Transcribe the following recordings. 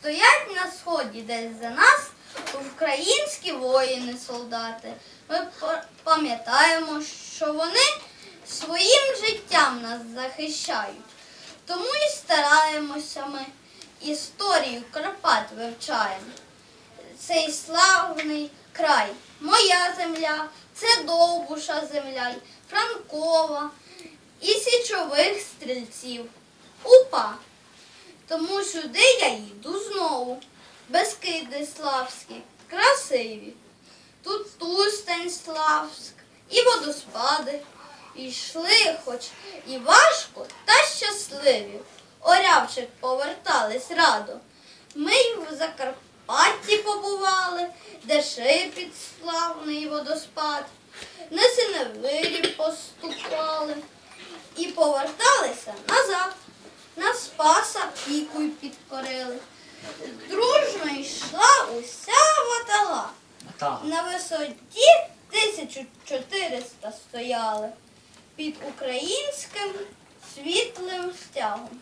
Стоять на сході десь за нас українські воїни-солдати. Ми пам'ятаємо, що вони своїм життям нас захищають. Тому і стараємося ми історію Карпат вивчаємо. Цей славний край, моя земля, це Довбуша земля, Франкова і січових стрільців. Упа. Тому сюди я їду знову. Безкиди славські, красиві. Тут Тустень Славськ і водоспади. І йшли, хоч і важко, та щасливі. Орявчик повертались радо. Ми й в Закарпатті побували, де шипіт славний водоспад. На синевирі поступали і поверталися назад. На Спаса піку підкорили. Дружно йшла уся ватага. На висоті 1400 стояли під українським світлим стягом.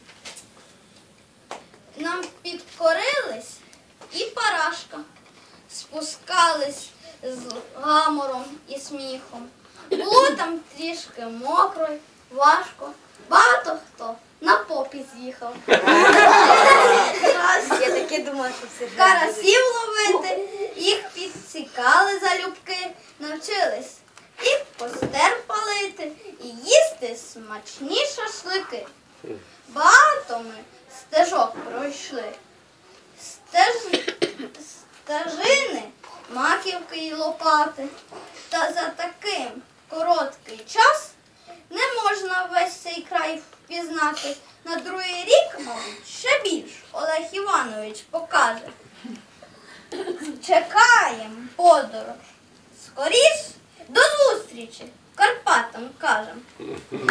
Нам підкорились і парашка, спускались з гамором і сміхом. Було там трішки мокро, важко. Багато хто на попі з'їхав. Я таке думала, що все Карасів ловити, їх підсікали залюбки, навчились і постер палити, і їсти смачні шашлики. Багато ми стежок пройшли. Стеж... Стежини, маківки й лопати. Та за таким короткий час не можна весь край впізнати. На другий рік, мабуть, ще більш Олег Іванович покаже. Чекаємо подорож. Скоріш до зустрічі. Карпатам кажем. Ой,